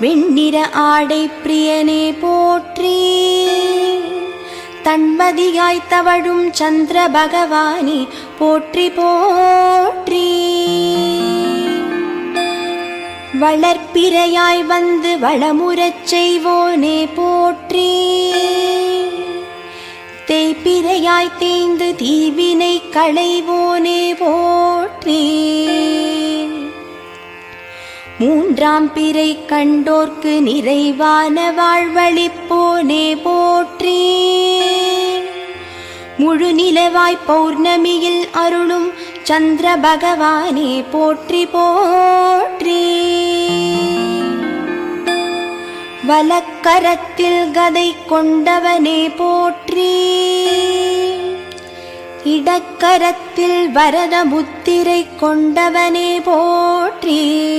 வெண்ணிற ஆடை பிரியனே போற்றி. தன்மதியாய் தவழும் சந்திர பகவானே போற்றி போற்றி. வளர்ப்பிரையாய் வந்து வளமுறச் செய்வோனே போற்றி. தேய்பிறையாய் தேய்ந்து தீவினை களைவோனே போற்றி. மூன்றாம் பிறை கண்டோர்க்கு நிறைவான வாழ்வழிப்போனே போற்றி. முழு நிலவாய் பௌர்ணமியில் அருளும் சந்திர பகவானே போற்றி போற்றி. வலக்கரத்தில் கதை கொண்டவனே போற்றி. இடக்கரத்தில் வரத முத்திரை கொண்டவனே போற்றி.